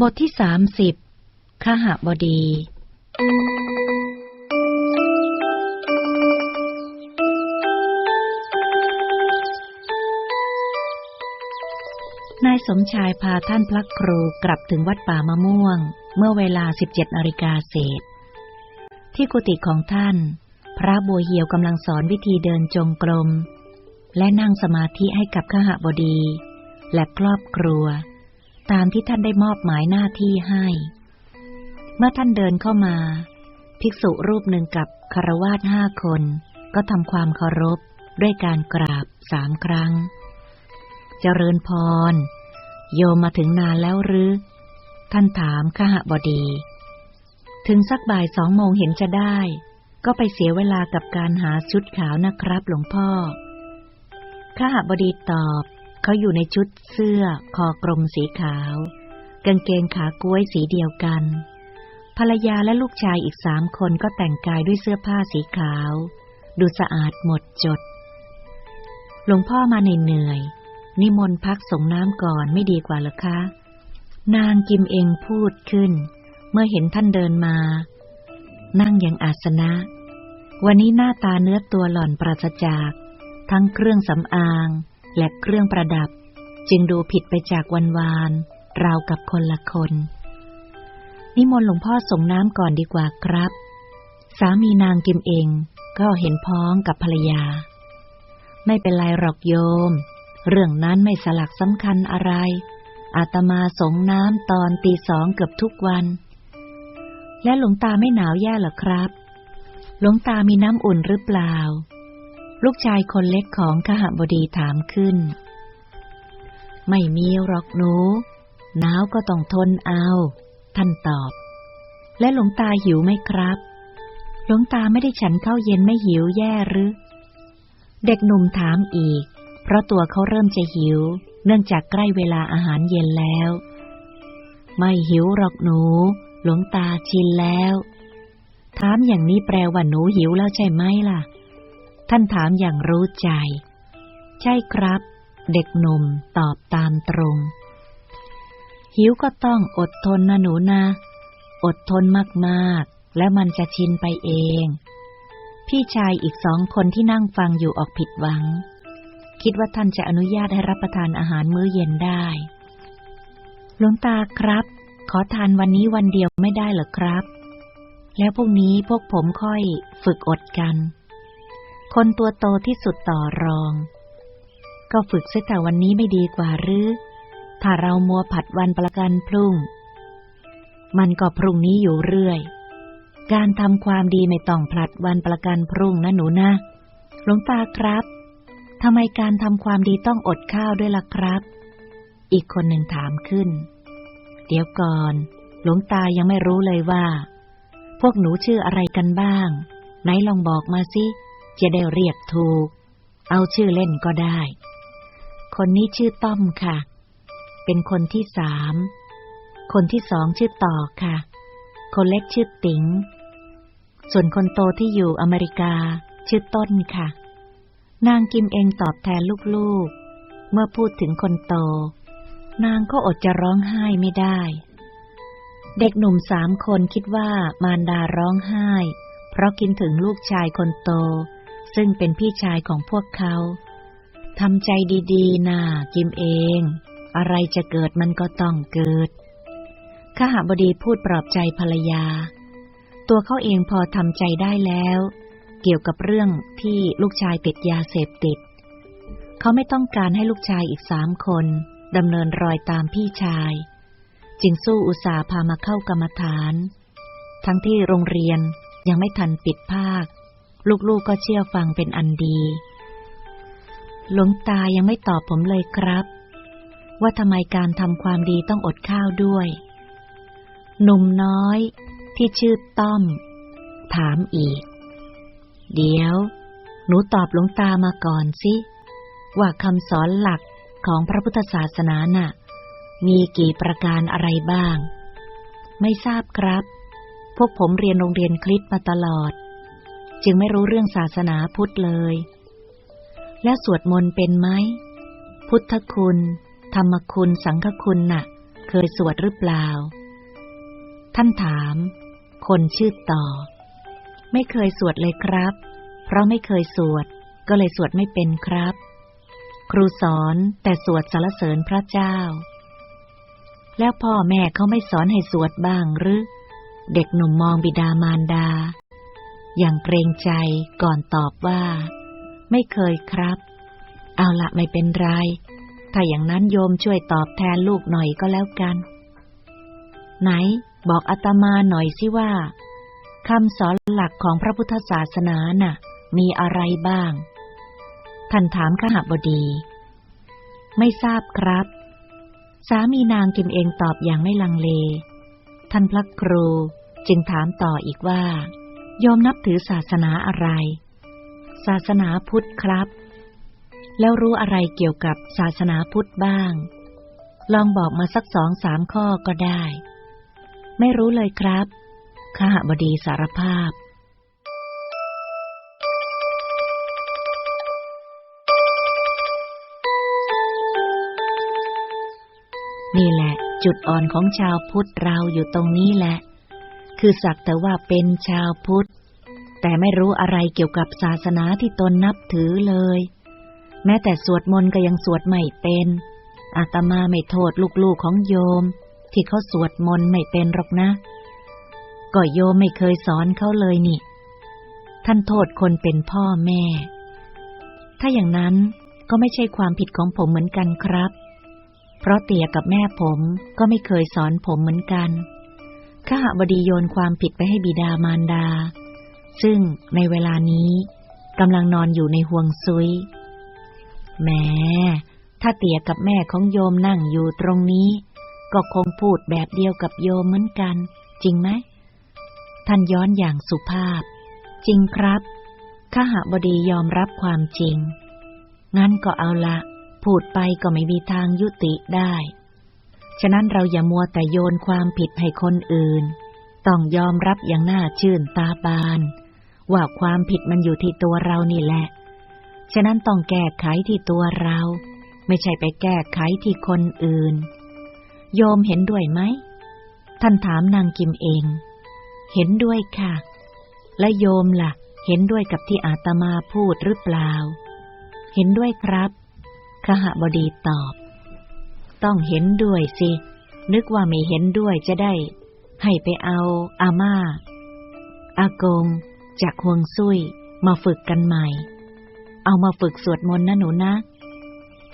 บทที่สามสิบขหบดี นายสมชายพาท่านพระครูกลับถึงวัดป่ามะม่วง เมื่อเวลาสิบเจ็ดนาฬิกาเศษ ที่กุฏิของท่าน พระบัวเหียวกำลังสอนวิธีเดินจงกรม และนั่งสมาธิให้กับขหบดี และครอบครัว ตามที่ท่านได้มอบหมายหน้าที่ให้ เมื่อท่านเดินเข้ามา ภิกษุรูปหนึ่งกับคารวาสห้าคน ก็ทำความเคารพด้วยการกราบสามครั้ง เจริญพร โยมมาถึงนานแล้วหรือ ท่านถามขหบดี ถึงสักบ่ายสองโมงเห็นจะได้ ก็ไปเสียเวลากับการหาชุดขาวนะครับหลวงพ่อขหบดีตอบ เขาอยู่ในชุดเสื้อคอกลมสีขาว กางเกงขาก้วยสีเดียวกัน ภรรยาและลูกชายอีกสามคนก็แต่งกายด้วยเสื้อผ้าสีขาว ดูสะอาดหมดจด หลวงพ่อมาเหนื่อย นิมนต์พักส่งน้ำก่อนไม่ดีกว่าหรอคะ นางกิมเองพูดขึ้น เมื่อเห็นท่านเดินมา นั่งอย่างอาสนะ วันนี้หน้าตาเนื้อตัวหล่อนปราศจาก ทั้งเครื่องสำอาง และเครื่องประดับ จึงดูผิดไปจากวันวาน ราวกับคนละคน นิมนต์หลวงพ่อส่งน้ำก่อนดีกว่าครับ สามีนางกิมเองก็เห็นพ้องกับภรรยา ไม่เป็นไรหรอกโยม เรื่องนั้นไม่สลักสำคัญอะไร อาตมาสงน้ำตอนตีสองเกือบทุกวัน และหลวงตาไม่หนาวแย่หรอครับ หลวงตามีน้ำอุ่นหรือเปล่า ลูกชายคนเล็กของขหบดีถามขึ้น ไม่มีหรอกหนูหนาวก็ต้องทนเอา ท่านตอบ และหลวงตาหิวไหมครับ หลวงตาไม่ได้ฉันข้าวเย็นไม่หิวแย่หรือ เด็กหนุ่มถามอีก เพราะตัวเขาเริ่มจะหิว เนื่องจากใกล้เวลาอาหารเย็นแล้ว ไม่หิวหรอกหนู หลวงตาชินแล้ว ถามอย่างนี้แปลว่าหนูหิวแล้วใช่ไหมล่ะ ท่านถามอย่างรู้ใจ ใช่ครับ เด็กหนุ่มตอบตามตรง หิวก็ต้องอดทนนะหนูนะ อดทนมากๆ แล้วมันจะชินไปเอง พี่ชายอีกสองคนที่นั่งฟังอยู่ออกผิดหวัง คิดว่าท่านจะอนุญาตให้รับประทานอาหารมื้อเย็นได้หลวงตาครับ ขอทานวันนี้วันเดียวไม่ได้หรอครับ แล้วพรุ่งนี้พวกผมค่อยฝึกอดกัน คนตัวโตที่สุดต่อรอง ก็ฝึกเสียแต่วันนี้ไม่ดีกว่าหรือ ถ้าเรามัวผัดวันประกันพรุ่ง มันก็พรุ่งนี้อยู่เรื่อย การทำความดีไม่ต้องผลัดวันประกันพรุ่งนะหนูนะหลวงตาครับทำไมการทำความดีต้องอดข้าวด้วยล่ะครับ อีกคนหนึ่งถามขึ้น เดี๋ยวก่อน หลวงตายังไม่รู้เลยว่า พวกหนูชื่ออะไรกันบ้าง ไหนลองบอกมาสิ จะได้เรียกถูก เอาชื่อเล่นก็ได้ คนนี้ชื่อต้อมค่ะ เป็นคนที่สาม คนที่สองชื่อต่อค่ะ คนเล็กชื่อติ๋ง ส่วนคนโตที่อยู่อเมริกาชื่อต้นค่ะ นางกิมเองตอบแทนลูกๆ เมื่อพูดถึงคนโต นางก็อดจะร้องไห้ไม่ได้ เด็กหนุ่มสามคนคิดว่ามารดาร้องไห้ เพราะคิดถึงลูกชายคนโต ซึ่งเป็นพี่ชายของพวกเขาทำใจดีๆนะกิมเอง อะไรจะเกิดมันก็ต้องเกิดข้าหบดีพูดปลอบใจภรรยา ตัวเขาเองพอทำใจได้แล้ว เกี่ยวกับเรื่องที่ลูกชายติดยาเสพติด เขาไม่ต้องการให้ลูกชายอีกสามคนดำเนินรอยตามพี่ชาย จึงสู้อุตสาห์พามาเข้ากรรมฐาน ทั้งที่โรงเรียนยังไม่ทันปิดภาค ลูกๆกก็เชื่อฟังเป็นอันดี หลวงตายังไม่ตอบผมเลยครับ ว่าทำไมการทำความดีต้องอดข้าวด้วย หนุ่มน้อยที่ชื่อต้อม ถามอีก เดี๋ยว หนูตอบหลวงตามาก่อนสิ ว่าคำสอนหลักของพระพุทธศาสนาน่ะ มีกี่ประการอะไรบ้าง ไม่ทราบครับ พวกผมเรียนโรงเรียนคริสต์มาตลอด จึงไม่รู้เรื่องศาสนาพุทธเลย และสวดมนต์เป็นไหม พุทธคุณ ธรรมคุณ สังฆคุณน่ะ เคยสวดหรือเปล่า ท่านถาม คนชื่อต่อ ไม่เคยสวดเลยครับ เพราะไม่เคยสวด ก็เลยสวดไม่เป็นครับ ครูสอนแต่สวดสรรเสริญพระเจ้า แล้วพ่อแม่เขาไม่สอนให้สวดบ้างหรือ เด็กหนุ่มมองบิดามารดา อย่างเกรงใจก่อนตอบว่า ไม่เคยครับ เอาละไม่เป็นไร ถ้าอย่างนั้นโยมช่วยตอบแทนลูกหน่อยก็แล้วกัน ไหน บอกอาตมาหน่อยสิว่าคำสอนหลักของพระพุทธศาสนาน่ะ มีอะไรบ้าง ท่านถามขหบดี ไม่ทราบครับ สามีนางกิมเองตอบอย่างไม่ลังเล ท่านพระครูจึงถามต่ออีกว่า โยมนับถือศาสนาอะไร ศาสนาพุทธครับ แล้วรู้อะไรเกี่ยวกับศาสนาพุทธบ้าง ลองบอกมาสักสองสามข้อก็ได้ ไม่รู้เลยครับข้าบดีสารภาพนี่แหละ จุดอ่อนของชาวพุทธเราอยู่ตรงนี้แหละ คือสักแต่ว่าเป็นชาวพุทธ แต่ไม่รู้อะไรเกี่ยวกับศาสนาที่ตนนับถือเลย แม้แต่สวดมนต์ก็ยังสวดไม่เป็น อาตมาไม่โทษลูกๆของโยม ที่เขาสวดมนต์ไม่เป็นหรอกนะ ก็โยมไม่เคยสอนเขาเลยนี่ ท่านโทษคนเป็นพ่อแม่ ถ้าอย่างนั้นก็ไม่ใช่ความผิดของผมเหมือนกันครับ เพราะเตี่ยกับแม่ผมก็ไม่เคยสอนผมเหมือนกันข้าบดีโยนความผิดไปให้บิดามารดา ซึ่งในเวลานี้กำลังนอนอยู่ในห่วงซุยแม้ถ้าเตี่ยกับแม่ของโยมนั่งอยู่ตรงนี้ ก็คงพูดแบบเดียวกับโยมเหมือนกัน จริงไหม ท่านย้อนอย่างสุภาพ จริงครับข้าหาบดียอมรับความจริง งั้นก็เอาละ พูดไปก็ไม่มีทางยุติได้ ฉะนั้นเราอย่ามัวแต่โยนความผิดให้คนอื่น ต้องยอมรับอย่างน่าชื่นตาบาน ว่าความผิดมันอยู่ที่ตัวเรานี่แหละ ฉะนั้นต้องแก้ไขที่ตัวเรา ไม่ใช่ไปแก้ไขที่คนอื่น โยมเห็นด้วยไหม ท่านถามนางกิมเอง เห็นด้วยค่ะ และโยมละ่ะ เห็นด้วยกับที่อาตมาพูดหรือเปล่า เห็นด้วยครับขหบดีตอบ ต้องเห็นด้วยสิ นึกว่าไม่เห็นด้วยจะได้ ให้ไปเอาอาม่า อากง จากฮวงซุยมาฝึกกันใหม่ เอามาฝึกสวดมนต์นะหนูนะ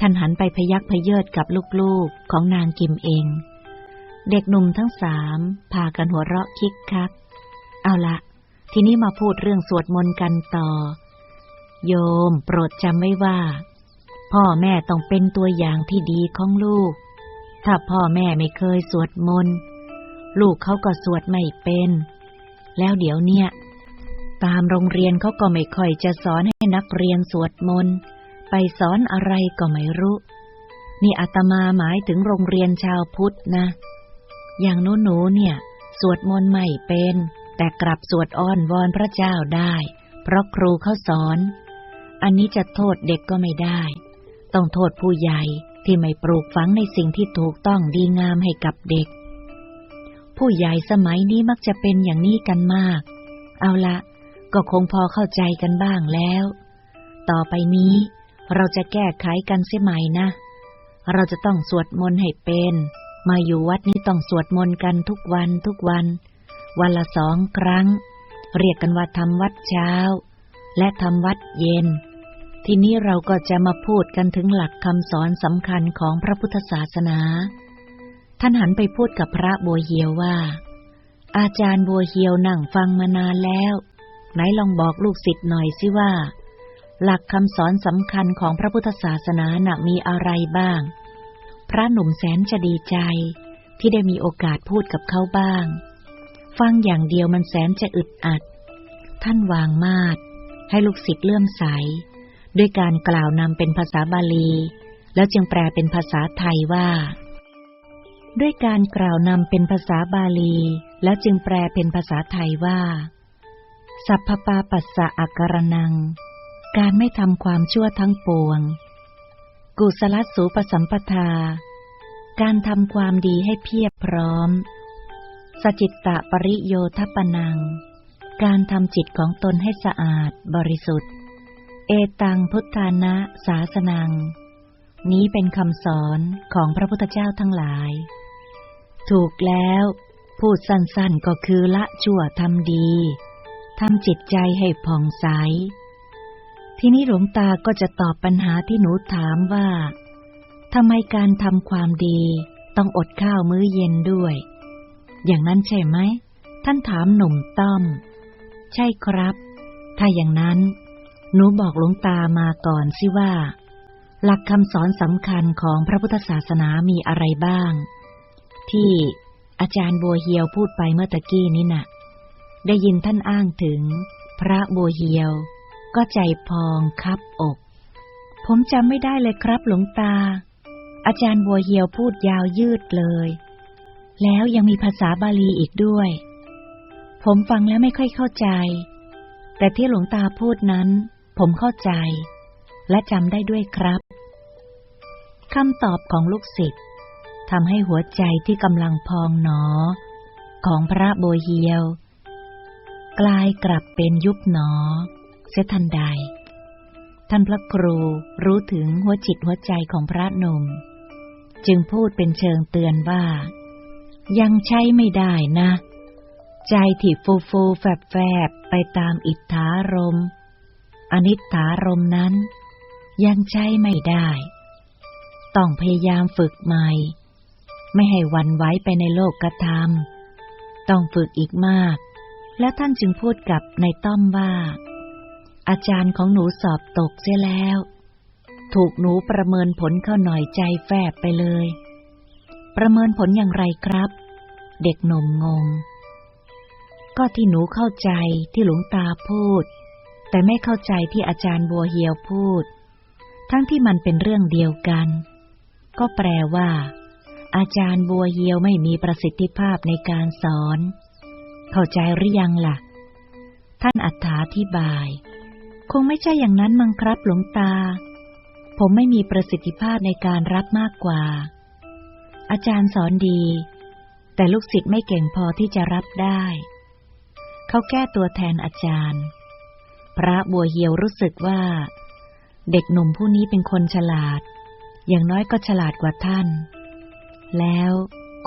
ท่านหันไปพยักพเยิดกับลูกๆของนางกิมเอง เด็กหนุ่มทั้งสามพากันหัวเราะคิกคัก เอาละทีนี้มาพูดเรื่องสวดมนต์กันต่อ โยมโปรดจำไว้ว่า พ่อแม่ต้องเป็นตัวอย่างที่ดีของลูก ถ้าพ่อแม่ไม่เคยสวดมนต์ ลูกเขาก็สวดไม่เป็น แล้วเดี๋ยวเนี้ยตามโรงเรียนเขาก็ไม่ค่อยจะสอนให้นักเรียนสวดมนต์ไปสอนอะไรก็ไม่รู้ นี่อาตมาหมายถึงโรงเรียนชาวพุทธนะ อย่างโน้หนูเนี่ย สวดมนต์ไม่เป็น แต่กลับสวดอ้อนวอนพระเจ้าได้ เพราะครูเขาสอน อันนี้จะโทษเด็กก็ไม่ได้ ต้องโทษผู้ใหญ่ที่ไม่ปลูกฝังในสิ่งที่ถูกต้องดีงามให้กับเด็ก ผู้ใหญ่สมัยนี้มักจะเป็นอย่างนี้กันมาก เอาละก็คงพอเข้าใจกันบ้างแล้ว ต่อไปนี้เราจะแก้ไขกันเสียใหม่นะ เราจะต้องสวดมนต์ให้เป็น มาอยู่วัดนี้ต้องสวดมนต์กันทุกวันทุกวัน วันละสองครั้ง เรียกกันว่าทำวัดเช้า และทำวัดเย็น ทีนี้เราก็จะมาพูดกันถึงหลักคำสอนสำคัญของพระพุทธศาสนา ท่านหันไปพูดกับพระบัวเหียวว่า อาจารย์บัวเหียวนั่งฟังมานานแล้ว ไหนลองบอกลูกศิษย์หน่อยสิว่า หลักคำสอนสำคัญของพระพุทธศาสนาหนักมีอะไรบ้าง พระหนุ่มแสนจะดีใจที่ได้มีโอกาสพูดกับเขาบ้าง ฟังอย่างเดียวมันแสนจะอึดอัด ท่านวางมาดให้ลูกศิษย์เลื่อมใส ด้วยการกล่าวนำเป็นภาษาบาลี แล้วจึงแปลเป็นภาษาไทยว่า ด้วยการกล่าวนำเป็นภาษาบาลี แล้วจึงแปลเป็นภาษาไทยว่า สัพพปาปัสสะอักรนัง การไม่ทำความชั่วทั้งปวง กุศลสูปสัมปทา การทำความดีให้เพียบพร้อม สจิตตะปริโยทปนัง การทำจิตของตนให้สะอาดบริสุทธิ์ เอตังพุทธานะ สาสนัง นี้เป็นคำสอนของพระพุทธเจ้าทั้งหลาย ถูกแล้ว พูดสั้นๆก็คือละชั่วทำดีทำจิตใจให้ผ่องใส ทีนี้หลวงตาก็จะตอบปัญหาที่หนูถามว่าทำไมการทำความดีต้องอดข้าวมื้อเย็นด้วย อย่างนั้นใช่ไหม ท่านถามหนุ่มต้อม ใช่ครับ ถ้าอย่างนั้น หนูบอกหลวงตามาก่อนสิว่า หลักคำสอนสำคัญของพระพุทธศาสนามีอะไรบ้าง ที่อาจารย์บัวเฮียวพูดไปเมื่อตะกี้นี้นะ่ะ ได้ยินท่านอ้างถึง พระบัวเฮียว ก็ใจพองคับอก ผมจำไม่ได้เลยครับหลวงตา อาจารย์บัวเหียวพูดยาวยืดเลย แล้วยังมีภาษาบาลีอีกด้วย ผมฟังแล้วไม่ค่อยเข้าใจ แต่ที่หลวงตาพูดนั้น ผมเข้าใจ และจำได้ด้วยครับคำตอบของลูกศิษย์ ทำให้หัวใจที่กำลังพองหนอ ของพระโบเฮียว กลายกลับเป็นยุบหนอ เสียทันใด ท่านพระครูรู้ถึงหัวจิตหัวใจของพระนม จึงพูดเป็นเชิงเตือนว่า ยังใช้ไม่ได้นะ ใจที่ฟูฟูแฝบแฝบไปตามอิทธารม อนิถารมนั้น ยังใช้ไม่ได้ ต้องพยายามฝึกใหม่ ไม่ให้วันไว้ไปในโลกกระทำต้องฝึกอีกมาก แล้วท่านจึงพูดกับในต้อมว่า อาจารย์ของหนูสอบตกเสียแล้ว ถูกหนูประเมินผลเข้าหน่อยใจแฝบไปเลย ประเมินผลอย่างไรครับ เด็กหนุ่มงง ก็ที่หนูเข้าใจที่หลวงตาพูด แต่ไม่เข้าใจที่อาจารย์บัวเฮียวพูด ทั้งที่มันเป็นเรื่องเดียวกัน ก็แปลว่า อาจารย์บัวเฮียวไม่มีประสิทธิภาพในการสอน เข้าใจหรือยังละ่ะ ท่านอัถาธิบาย คงไม่ใช่อย่างนั้นมั้งครับหลวงตา ผมไม่มีประสิทธิภาพในการรับมากกว่า อาจารย์สอนดี แต่ลูกศิษย์ไม่เก่งพอที่จะรับได้ เขาแก้ตัวแทนอาจารย์ พระบัวเหียวรู้สึกว่า เด็กหนุ่มผู้นี้เป็นคนฉลาด อย่างน้อยก็ฉลาดกว่าท่าน แล้ว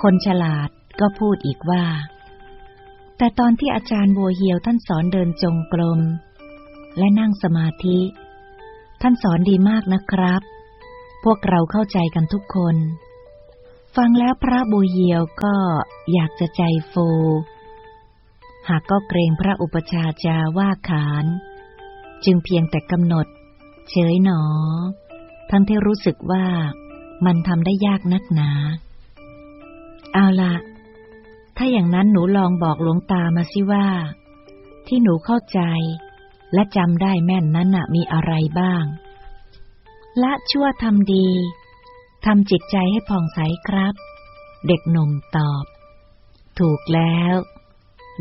คนฉลาดก็พูดอีกว่า แต่ตอนที่อาจารย์บัวเหียวท่านสอนเดินจงกรม และนั่งสมาธิ ท่านสอนดีมากนะครับ พวกเราเข้าใจกันทุกคน ฟังแล้วพระบุเยียวก็อยากจะใจฟู หากก็เกรงพระอุปชาจาว่าขาน จึงเพียงแต่กำหนด เฉยหนอ ทั้งที่รู้สึกว่ามันทำได้ยากนักหนา เอาละถ้าอย่างนั้นหนูลองบอกหลวงตามาสิว่า ที่หนูเข้าใจ และจำได้แม่นนั้นน่ะมีอะไรบ้าง ละชั่วทำดีทำจิตใจให้ผ่องใสครับ เด็กหนุ่มตอบ ถูกแล้ว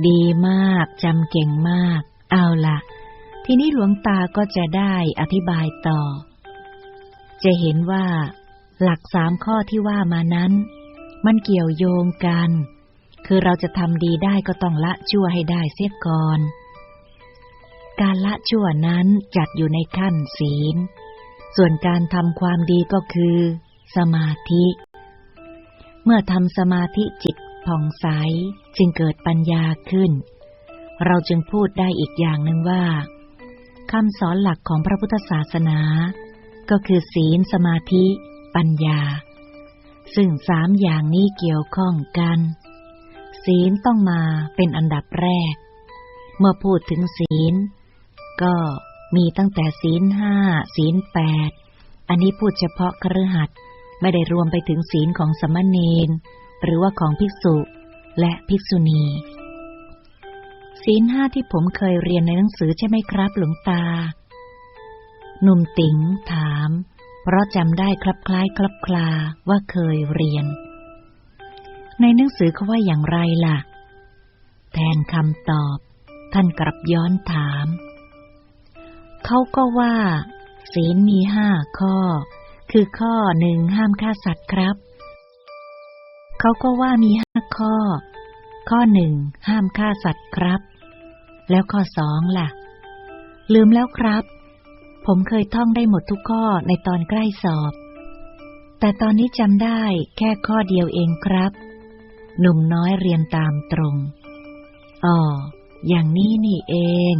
ดีมากจำเก่งมาก เอาละทีนี้หลวงตาก็จะได้อธิบายต่อ จะเห็นว่า หลักสามข้อที่ว่ามานั้น มันเกี่ยวโยงกัน คือเราจะทำดีได้ก็ต้องละชั่วให้ได้เสียก่อน การละชั่วนั้นจัดอยู่ในขั้นศีล ส่วนการทำความดีก็คือ สมาธิ เมื่อทำสมาธิจิตผ่องใสจึงเกิดปัญญาขึ้น เราจึงพูดได้อีกอย่างหนึ่งว่าคำสอนหลักของพระพุทธศาสนา ก็คือศีลสมาธิ ปัญญา ซึ่งสามอย่างนี้เกี่ยวข้องกัน ศีลต้องมาเป็นอันดับแรก เมื่อพูดถึงศีล ก็มีตั้งแต่ศีลห้าศีลแปดอันนี้พูดเฉพาะครือหัดไม่ได้รวมไปถึงศีลของสมณเณรหรือว่าของภิกษุและภิกษุณี ศีลห้าที่ผมเคยเรียนในหนังสือใช่ไหมครับหลวงตา หนุ่มติ๋งถาม เพราะจำได้คลับคล้ายคลับคลาว่าเคยเรียน ในหนังสือเขาว่าอย่างไรล่ะ แทนคำตอบ ท่านกลับย้อนถาม เขาก็ว่า ศีลมีห้าข้อ คือข้อหนึ่งห้ามฆ่าสัตว์ครับ เขาก็ว่ามีห้าข้อ ข้อหนึ่งห้ามฆ่าสัตว์ครับ แล้วข้อสองล่ะ ลืมแล้วครับ ผมเคยท่องได้หมดทุกข้อในตอนใกล้สอบ แต่ตอนนี้จำได้แค่ข้อเดียวเองครับ หนุ่มน้อยเรียนตามตรง อ๋อ อย่างนี้นี่เอง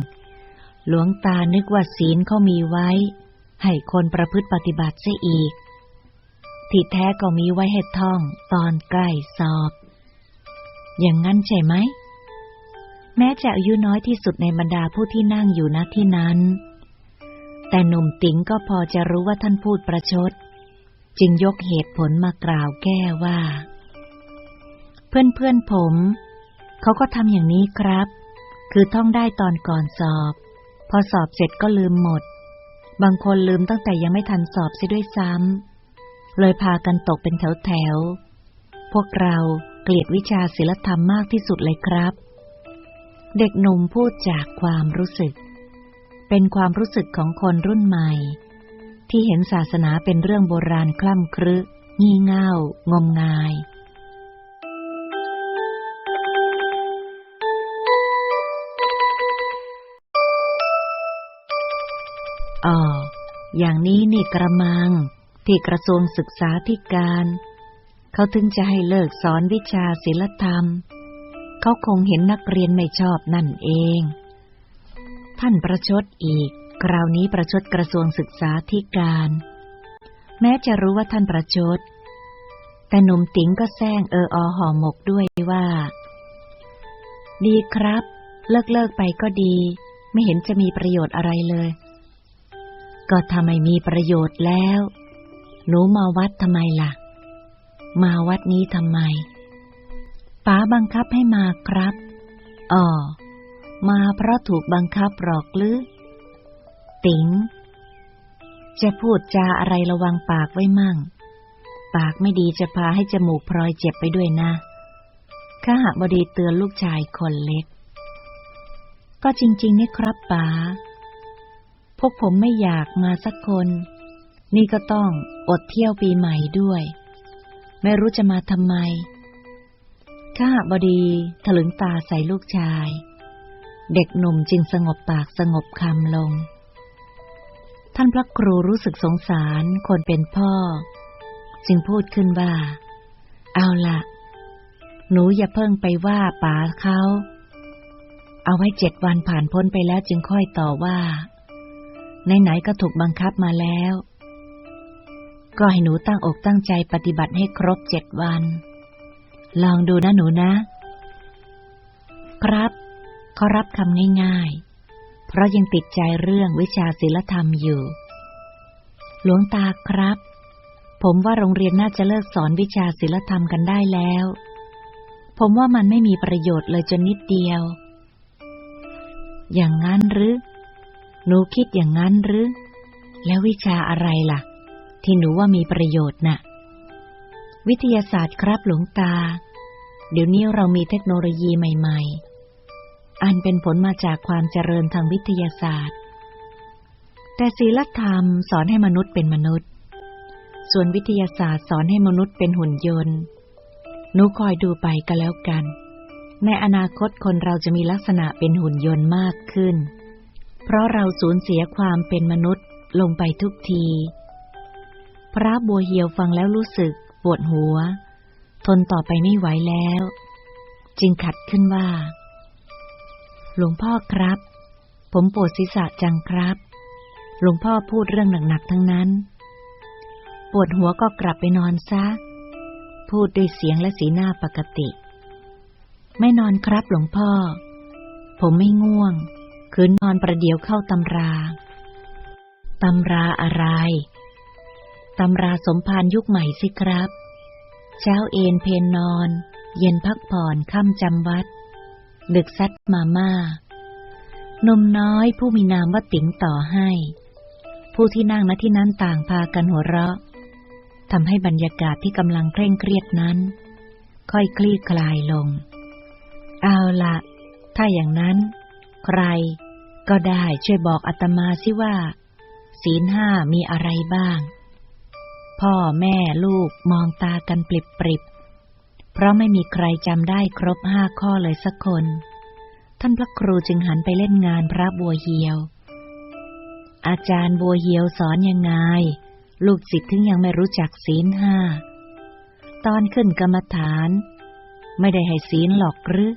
หลวงตานึกว่าศีลเขามีไว้ ให้คนประพฤติปฏิบัติเสียอีก ที่แท้ก็มีไว้ให้ท่องตอนใกล้สอบ อย่างนั้นใช่ไหม แม้จะอายุน้อยที่สุดในบรรดาผู้ที่นั่งอยู่ณที่นั้น แต่หนุ่มติ๋งก็พอจะรู้ว่าท่านพูดประชด จึงยกเหตุผลมากล่าวแก้ว่า เพื่อนเพื่อนผม เขาก็ทำอย่างนี้ครับ คือท่องได้ตอนก่อนสอบ พอสอบเสร็จก็ลืมหมด บางคนลืมตั้งแต่ยังไม่ทันสอบเสียด้วยซ้ำเลยพากันตกเป็นแถวแถวๆพวกเราเกลียดวิชาศิลธรรมมากที่สุดเลยครับ เด็กหนุ่มพูดจากความรู้สึก เป็นความรู้สึกของคนรุ่นใหม่ ที่เห็นศาสนาเป็นเรื่องโบราณคล่ำครึงี่เง่า งมงาย อ๋อ อย่างนี้นี่กระมัง ที่กระทรวงศึกษาธิการ เขาถึงจะให้เลิกสอนวิชาศิลธรรม เขาคงเห็นนักเรียนไม่ชอบนั่นเอง ท่านประชดอีก คราวนี้ประชดกระทรวงศึกษาธิการ แม้จะรู้ว่าท่านประชด แต่หนุ่มติ๋งก็แซงเอออห่อหมกด้วยว่า ดีครับ เลิกเลิกไปก็ดี ไม่เห็นจะมีประโยชน์อะไรเลย ก็ทำไมมีประโยชน์แล้ว หนูมาวัดทำไมล่ะ มาวัดนี้ทำไมป๋าบังคับให้มาครับอ๋อ มาเพราะถูกบังคับหรอกหรือ ติ๋งจะพูดจาอะไรระวังปากไว้มั่ง ปากไม่ดีจะพาให้จมูกพลอยเจ็บไปด้วยนะข้าหบดีเตือนลูกชายคนเล็ก ก็จริงๆนี่ครับป๋า พวกผมไม่อยากมาสักคน นี่ก็ต้องอดเที่ยวปีใหม่ด้วย ไม่รู้จะมาทำไม ข้าบดีถลึงตาใส่ลูกชาย เด็กหนุ่มจึงสงบปากสงบคำลง ท่านพระครูรู้สึกสงสารคนเป็นพ่อ จึงพูดขึ้นว่า เอาละหนูอย่าเพิ่งไปว่าป๋าเขาเอาไว้เจ็ดวันผ่านพ้นไปแล้วจึงค่อยต่อว่าไหนๆก็ถูกบังคับมาแล้ว ก็ให้หนูตั้งอกตั้งใจปฏิบัติให้ครบเจ็ดวัน ลองดูนะหนูนะ ครับ เขารับคำง่ายๆ เพราะยังติดใจเรื่องวิชาศิลธรรมอยู่ หลวงตาครับ ผมว่าโรงเรียนน่าจะเลิกสอนวิชาศิลธรรมกันได้แล้ว ผมว่ามันไม่มีประโยชน์เลยจนนิดเดียว อย่างนั้นหรือ หนูคิดอย่างนั้นหรือ แล้ววิชาอะไรล่ะ ที่หนูว่ามีประโยชน์น่ะ วิทยาศาสตร์ครับหลวงตาเดี๋ยวนี้เรามีเทคโนโลยีใหม่ๆ อันเป็นผลมาจากความเจริญทางวิทยาศาสตร์ แต่ศีลธรรมสอนให้มนุษย์เป็นมนุษย์ ส่วนวิทยาศาสตร์สอนให้มนุษย์เป็นหุ่นยนต์หนูคอยดูไปก็แล้วกัน ในอนาคตคนเราจะมีลักษณะเป็นหุ่นยนต์มากขึ้น เพราะเราสูญเสียความเป็นมนุษย์ลงไปทุกที พระบัวเหียวฟังแล้วรู้สึกปวดหัว ทนต่อไปไม่ไหวแล้ว จึงขัดขึ้นว่า หลวงพ่อครับ ผมปวดศีรษะจังครับ หลวงพ่อพูดเรื่องหนักๆทั้งนั้น ปวดหัวก็กลับไปนอนซะ พูดด้วยเสียงและสีหน้าปกติ ไม่นอนครับหลวงพ่อ ผมไม่ง่วง คืนนอนประเดี๋ยวเข้าตำรา ตำราอะไร ตำราสมภารยุคใหม่สิครับ เช้าเอนเพนนอน เย็นพักผ่อนค่ำจำวัด ดึกซัดมาม่า นมน้อยผู้มีนามว่าติ๋งต่อให้ ผู้ที่นั่งณที่นั้นต่างพากันหัวเราะทำให้บรรยากาศที่กำลังเคร่งเครียดนั้น ค่อยคลี่คลายลง เอาละถ้าอย่างนั้น ใครก็ได้ช่วยบอกอาตมาสิว่า ศีลห้ามีอะไรบ้าง พ่อแม่ลูกมองตากันปริบปริบ เพราะไม่มีใครจำได้ครบห้าข้อเลยสักคน ท่านพระครูจึงหันไปเล่นงานพระบัวเหียว อาจารย์บัวเหียวสอนยังไง ลูกศิษย์ถึงยังไม่รู้จักศีลห้า ตอนขึ้นกรรมฐาน ไม่ได้ให้ศีลหรอกหรือ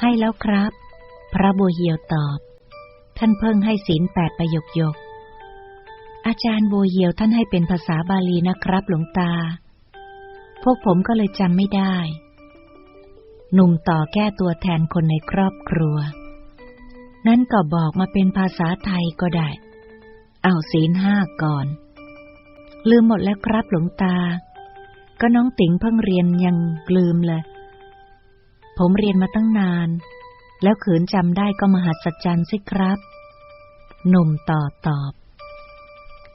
ให้แล้วครับ พระบัวเหียวตอบ ท่านเพิ่งให้ศีลแปดประโยคยกอาจารย์บัวเหียวท่านให้เป็นภาษาบาลีนะครับหลวงตา พวกผมก็เลยจำไม่ได้ หนุ่มต่อแก้ตัวแทนคนในครอบครัว นั้นก็บอกมาเป็นภาษาไทยก็ได้ เอาศีลห้าก่อน ลืมหมดแล้วครับหลวงตา ก็น้องติ๋งเพิ่งเรียนยังลืมเลย ผมเรียนมาตั้งนาน แล้วขืนจำได้ก็มหัศจรรย์สิครับ หนุ่มต่อตอบ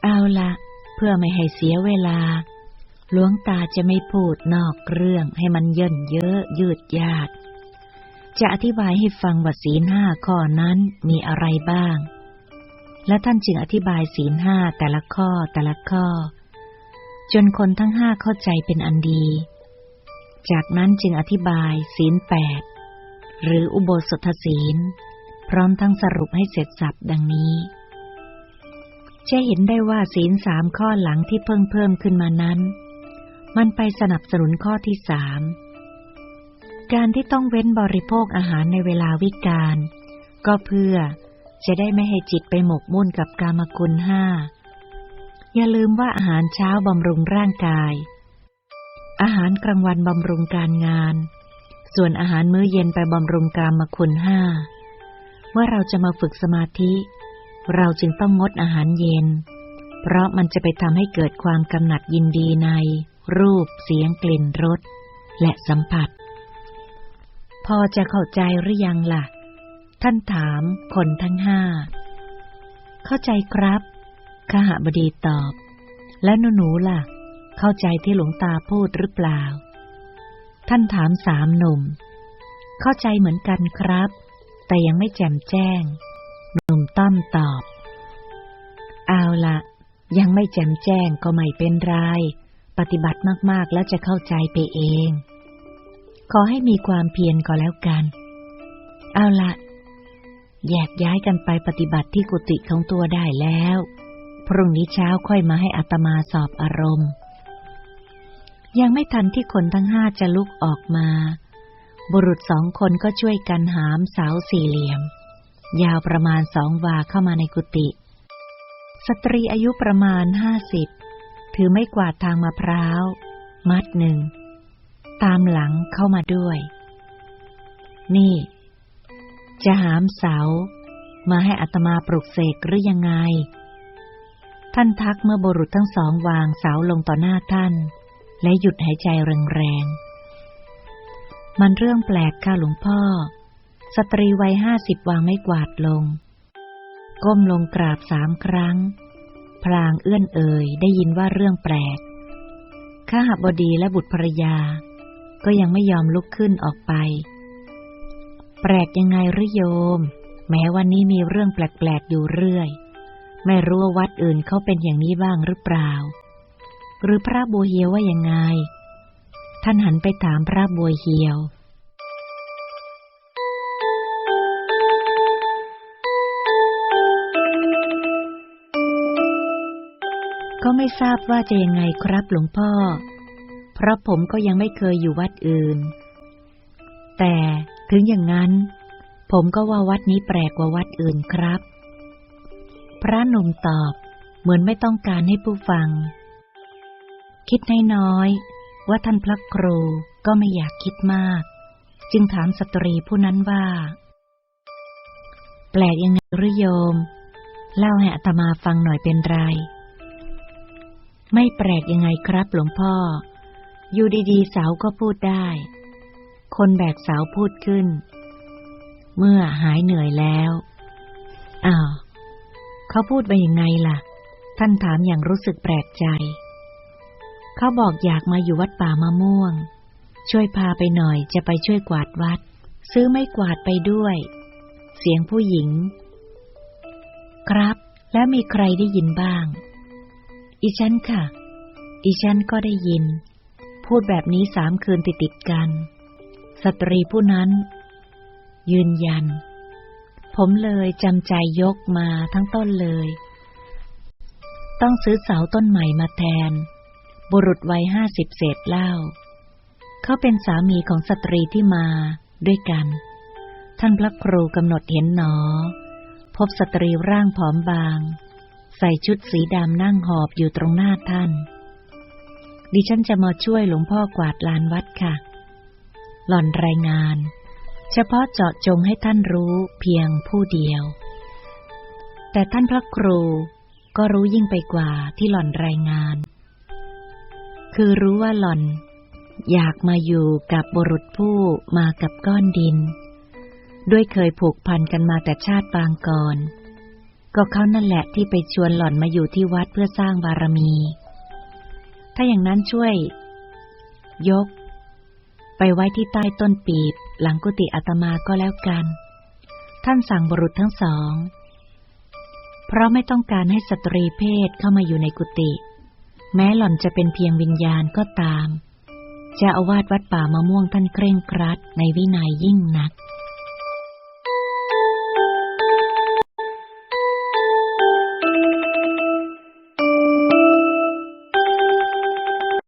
เอาละเพื่อไม่ให้เสียเวลา หลวงตาจะไม่พูดนอกเรื่องให้มันเยินเยอะยืดยาด จะอธิบายให้ฟังว่าศีลห้าข้อนั้นมีอะไรบ้าง และท่านจึงอธิบายศีลห้าแต่ละข้อแต่ละข้อ จนคนทั้งห้าเข้าใจเป็นอันดี จากนั้นจึงอธิบายศีลแปดหรืออุโบสถศีล พร้อมทั้งสรุปให้เสร็จสับดังนี้ จะเห็นได้ว่าศีลสามข้อหลังที่เพิ่งเพิ่มขึ้นมานั้น มันไปสนับสนุนข้อที่สามการที่ต้องเว้นบริโภคอาหารในเวลาวิกาลก็เพื่อจะได้ไม่ให้จิตไปหมกมุ่นกับกามกุลห้า อย่าลืมว่าอาหารเช้าบำรุงร่างกาย อาหารกลางวันบำรุงการงาน ส่วนอาหารมื้อเย็นไปบำรุงกามคุณห้า เมื่อเราจะมาฝึกสมาธิ เราจึงต้องงดอาหารเย็น เพราะมันจะไปทำให้เกิดความกำหนัดยินดีใน รูป เสียงกลิ่นรส และสัมผัส พอจะเข้าใจหรือยังล่ะ ท่านถามคนทั้งห้า เข้าใจครับขหบดีตอบ และหนูหนูล่ะ เข้าใจที่หลวงตาพูดหรือเปล่า ท่านถามสามหนุ่ม เข้าใจเหมือนกันครับ แต่ยังไม่แจ่มแจ้ง หนุ่มต้อมตอบ เอาละยังไม่แจ่มแจ้งก็ไม่เป็นไร ปฏิบัติมากๆแล้วจะเข้าใจไปเอง ขอให้มีความเพียรก็แล้วกัน เอาละแยกย้ายกันไปปฏิบัติที่กุฏิของตัวได้แล้ว พรุ่งนี้เช้าค่อยมาให้อัตมาสอบอารมณ์ ยังไม่ทันที่คนทั้งห้าจะลุกออกมา บุรุษสองคนก็ช่วยกันหามเสาสี่เหลี่ยม ยาวประมาณสองวาเข้ามาในกุฏิสตรีอายุประมาณห้าสิบ ถือไม่กวาดทางมะพร้าว มัดหนึ่ง ตามหลังเข้ามาด้วย นี่ จะหามเสา มาให้อัตมาปลุกเสกหรือยังไง ท่านทักเมื่อบุรุษทั้งสองวางเสาลงต่อหน้าท่าน และหยุดหายใจแรงๆ มันเรื่องแปลกค่ะหลวงพ่อ สตรีวัยห้าสิบวางไม่กวาดลง ก้มลงกราบสามครั้ง พลางเอื้อนเอ่ยได้ยินว่าเรื่องแปลก ข้าหบดีและบุตรภรยา ก็ยังไม่ยอมลุกขึ้นออกไป แปลกยังไงหรือโยม แม้วันนี้มีเรื่องแปลกๆอยู่เรื่อย ไม่รู้ว่าวัดอื่นเขาเป็นอย่างนี้บ้างหรือเปล่า หรือพระบัวเฮียวว่ายังไง ท่านหันไปถามพระบัวเฮียว ไม่ทราบว่าจะยังไงครับหลวงพ่อ เพราะผมก็ยังไม่เคยอยู่วัดอื่น แต่ถึงอย่างนั้น ผมก็ว่าวัดนี้แปลกกว่าวัดอื่นครับ พระหนุ่มตอบเหมือนไม่ต้องการให้ผู้ฟัง คิดน้อยๆว่าท่านพระครูก็ไม่อยากคิดมาก จึงถามสตรีผู้นั้นว่า แปลกยังไงหรือโยม เล่าให้อัตมาฟังหน่อยเป็นไร ไม่แปลกยังไงครับหลวงพ่อ อยู่ดีๆ เสาก็พูดได้ คนแบกเสาพูดขึ้น เมื่อหายเหนื่อยแล้วอ้าวเขาพูดไปยังไงล่ะ ท่านถามอย่างรู้สึกแปลกใจ เขาบอกอยากมาอยู่วัดป่ามะม่วง ช่วยพาไปหน่อยจะไปช่วยกวาดวัด ซื้อไม่กวาดไปด้วย เสียงผู้หญิง ครับ แล้วมีใครได้ยินบ้าง อีฉันค่ะ อีฉันก็ได้ยิน พูดแบบนี้สามคืนติดติดกัน สตรีผู้นั้น ยืนยัน ผมเลยจำใจยกมาทั้งต้นเลย ต้องซื้อเสาต้นใหม่มาแทน บุรุษวัยห้าสิบเศษเล่า เขาเป็นสามีของสตรีที่มาด้วยกัน ท่านพระครูกำหนดเห็นหนอ พบสตรีร่างผอมบาง ใส่ชุดสีดำนั่งหอบอยู่ตรงหน้าท่าน ดิฉันจะมาช่วยหลวงพ่อกวาดลานวัดค่ะ หล่อนรายงาน เฉพาะเจาะจงให้ท่านรู้เพียงผู้เดียว แต่ท่านพระครูก็รู้ยิ่งไปกว่าที่หล่อนรายงาน คือรู้ว่าหล่อน อยากมาอยู่กับบุรุษผู้มากับก้อนดิน ด้วยเคยผูกพันกันมาแต่ชาติปางก่อน ก็เขานั่นแหละที่ไปชวนหล่อนมาอยู่ที่วัดเพื่อสร้างบารมี ถ้าอย่างนั้นช่วย ยก ไปไว้ที่ใต้ต้นปีบ หลังกุฏิอาตมาก็แล้วกัน ท่านสั่งบุรุษทั้งสอง เพราะไม่ต้องการให้สตรีเพศเข้ามาอยู่ในกุฏิแม้หล่อนจะเป็นเพียงวิญญาณก็ตามจะอาวาสวัดป่ามะม่วงท่านเคร่งครัดในวินัยยิ่งนัก